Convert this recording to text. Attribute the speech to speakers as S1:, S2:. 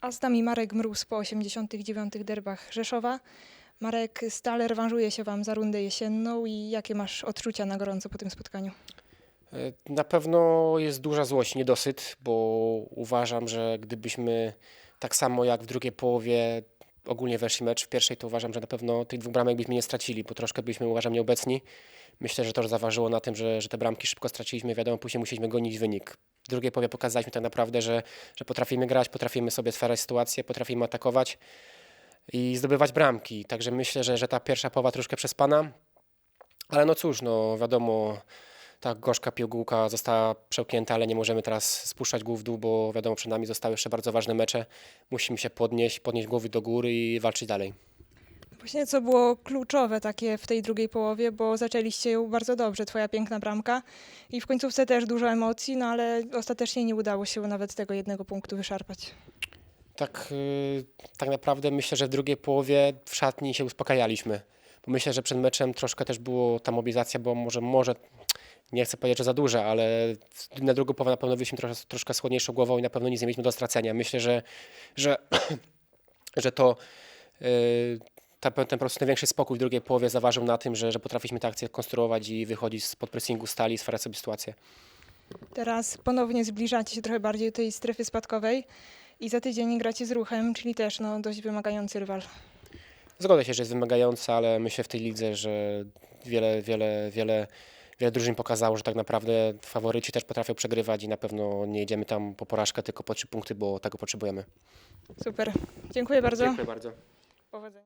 S1: A z nami Marek Mróz po 89. derbach Rzeszowa. Marek, stale rewanżuje się Wam za rundę jesienną i jakie masz odczucia na gorąco po tym spotkaniu?
S2: E, Na pewno jest duża złość, niedosyt, bo uważam, że gdybyśmy tak samo jak w drugiej połowie ogólnie weszli mecz w pierwszej, to uważam, że na pewno tych dwóch bramek byśmy nie stracili, bo troszkę byliśmy uważam nieobecni. Myślę, że to zaważyło na tym, że, że te bramki szybko straciliśmy, wiadomo, później musieliśmy gonić wynik. W drugiej połowie pokazaliśmy tak naprawdę, że, że potrafimy grać, potrafimy sobie stwarzać sytuacje, potrafimy atakować i zdobywać bramki. Także myślę, że, że ta pierwsza połowa troszkę przespana, ale no cóż, no wiadomo, ta gorzka pigułka została przełknięta, ale nie możemy teraz spuszczać głów w dół, bo wiadomo, przed nami zostały jeszcze bardzo ważne mecze. Musimy się podnieść, podnieść głowy do góry i walczyć dalej.
S1: Właśnie co było kluczowe takie w tej drugiej połowie, bo zaczęliście ją bardzo dobrze, Twoja piękna bramka i w końcówce też dużo emocji, no ale ostatecznie nie udało się nawet tego jednego punktu wyszarpać.
S2: Tak, yy, tak naprawdę myślę, że w drugiej połowie w szatni się uspokajaliśmy. Bo myślę, że przed meczem troszkę też było ta mobilizacja, bo może, może nie chcę powiedzieć, że za duża, ale na drugą połowę na pewno wyszliśmy troszkę, troszkę z chłodniejszą głową i na pewno nic nie mieliśmy do stracenia. Myślę, że, że, że to yy, ta, ten po prostu największy spokój w drugiej połowie zaważył na tym, że, że potrafiliśmy te akcje konstruować i wychodzić spod pressingu stali i stwarzać sobie sytuację.
S1: Teraz ponownie zbliżacie się trochę bardziej do tej strefy spadkowej i za tydzień gracie z ruchem, czyli też no, dość wymagający rywal.
S2: Zgodzę się, że jest wymagająca, ale myślę w tej lidze, że wiele, wiele, wiele, wiele drużyn pokazało, że tak naprawdę faworyci też potrafią przegrywać i na pewno nie jedziemy tam po porażkę, tylko po trzy punkty, bo tego potrzebujemy.
S1: Super. Dziękuję bardzo.
S2: Dziękuję bardzo.
S1: Powodzenia.